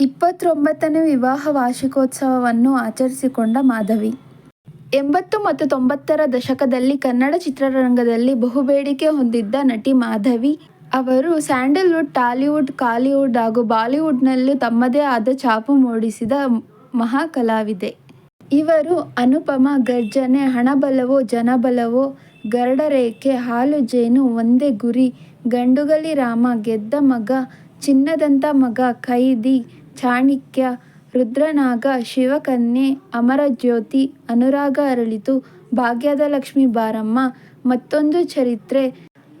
ಇಪ್ಪತ್ತೊಂಬತ್ತನೇ ವಿವಾಹ ವಾರ್ಷಿಕೋತ್ಸವವನ್ನು ಆಚರಿಸಿಕೊಂಡ ಮಾಧವಿ. ಎಂಬತ್ತು ಮತ್ತು ತೊಂಬತ್ತರ ದಶಕದಲ್ಲಿ ಕನ್ನಡ ಚಿತ್ರರಂಗದಲ್ಲಿ ಬಹುಬೇಡಿಕೆ ಹೊಂದಿದ್ದ ನಟಿ ಮಾಧವಿ ಅವರು ಸ್ಯಾಂಡಲ್ವುಡ್, ಟಾಲಿವುಡ್, ಕಾಲಿವುಡ್ ಹಾಗೂ ಬಾಲಿವುಡ್ನಲ್ಲೂ ತಮ್ಮದೇ ಆದ ಛಾಪು ಮೂಡಿಸಿದ ಮಹಾಕಲಾವಿದೆ. ಇವರು ಅನುಪಮ, ಗರ್ಜನೆ, ಹಣಬಲವೋ ಜನಬಲವೋ, ಗರಡರೇಖೆ, ಹಾಲು ಜೇನು, ಒಂದೇ ಗುರಿ, ಗಂಡುಗಲಿ ರಾಮ, ಗೆದ್ದ ಮಗ, ಚಿನ್ನದಂತ ಮಗ, ಖೈದಿ, ಚಾಣಿಕ್ಯ ರುದ್ರನಾಗ, ಶಿವಕನ್ಯೆ, ಅಮರಜ್ಯೋತಿ, ಅನುರಾಗ ಅರಳಿತು, ಭಾಗ್ಯದ ಲಕ್ಷ್ಮಿ ಬಾರಮ್ಮ, ಮತ್ತೊಂದು ಚರಿತ್ರೆ,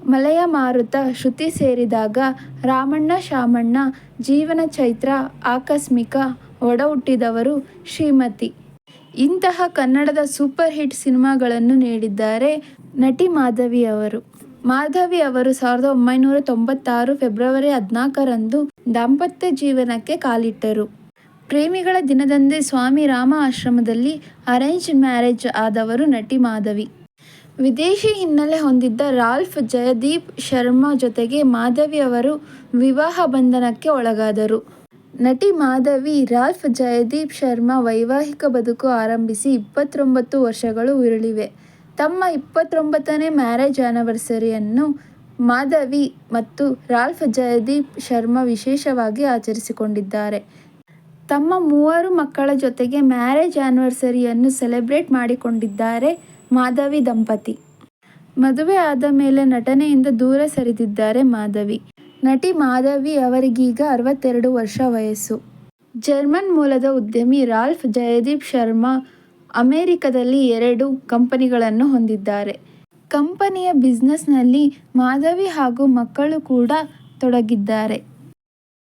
ಮಲಯ ಮಾರುತ, ಶ್ರುತಿ ಸೇರಿದಾಗ, ರಾಮಣ್ಣ ಶಾಮಣ್ಣ, ಜೀವನ ಚೈತ್ರ, ಆಕಸ್ಮಿಕ, ಒಡಹುಟ್ಟಿದವರು, ಶ್ರೀಮತಿ. ಇಂತಹ ಕನ್ನಡದ ಸೂಪರ್ ಹಿಟ್ ಸಿನಿಮಾಗಳನ್ನು ನೀಡಿದ್ದಾರೆ ನಟಿ ಮಾಧವಿ ಅವರು. ಮಾಧವಿ ಅವರು ಸಾವಿರದ ಒಂಬೈನೂರ ತೊಂಬತ್ತಾರು ಫೆಬ್ರವರಿ ಹದಿನಾಲ್ಕರಂದು ದಾಂಪತ್ಯ ಜೀವನಕ್ಕೆ ಕಾಲಿಟ್ಟರು. ಪ್ರೇಮಿಗಳ ದಿನದಂದೇ ಸ್ವಾಮಿ ರಾಮ ಆಶ್ರಮದಲ್ಲಿ ಅರೇಂಜ್ ಮ್ಯಾರೇಜ್ ಆದವರು ನಟಿ ಮಾಧವಿ. ವಿದೇಶಿ ಹಿನ್ನೆಲೆ ಹೊಂದಿದ್ದ ರಾಲ್ಫ್ ಜಯದೀಪ್ ಶರ್ಮಾ ಜೊತೆಗೆ ಮಾಧವಿ ಅವರು ವಿವಾಹ ಬಂಧನಕ್ಕೆ ಒಳಗಾದರು. ನಟಿ ಮಾಧವಿ, ರಾಲ್ಫ್ ಜಯದೀಪ್ ಶರ್ಮಾ ವೈವಾಹಿಕ ಬದುಕು ಆರಂಭಿಸಿ ಇಪ್ಪತ್ತೊಂಬತ್ತು ವರ್ಷಗಳು ಉರುಳಿವೆ. ತಮ್ಮ ಇಪ್ಪತ್ತೊಂಬತ್ತನೇ ಮ್ಯಾರೇಜ್ ಆ್ಯನಿವರ್ಸರಿಯನ್ನು ಮಾಧವಿ ಮತ್ತು ರಾಲ್ಫ್ ಜಯದೀಪ್ ಶರ್ಮಾ ವಿಶೇಷವಾಗಿ ಆಚರಿಸಿಕೊಂಡಿದ್ದಾರೆ. ತಮ್ಮ ಮೂವರು ಮಕ್ಕಳ ಜೊತೆಗೆ ಮ್ಯಾರೇಜ್ ಆ್ಯನಿವರ್ಸರಿಯನ್ನು ಸೆಲೆಬ್ರೇಟ್ ಮಾಡಿಕೊಂಡಿದ್ದಾರೆ ಮಾಧವಿ ದಂಪತಿ. ಮದುವೆ ಆದ ಮೇಲೆ ನಟನೆಯಿಂದ ದೂರ ಸರಿದಿದ್ದಾರೆ ಮಾಧವಿ. ನಟಿ ಮಾಧವಿ ಅವರಿಗೀಗ ಅರವತ್ತೆರಡು ವರ್ಷ ವಯಸ್ಸು. ಜರ್ಮನ್ ಮೂಲದ ಉದ್ಯಮಿ ರಾಲ್ಫ್ ಜಯದೀಪ್ ಶರ್ಮ ಅಮೆರಿಕದಲ್ಲಿ ಎರಡು ಕಂಪನಿಗಳನ್ನು ಹೊಂದಿದ್ದಾರೆ. ಕಂಪನಿಯ ಬಿಸಿನೆಸ್ನಲ್ಲಿ ಮಾಧವಿ ಹಾಗೂ ಮಕ್ಕಳು ಕೂಡ ತೊಡಗಿದ್ದಾರೆ.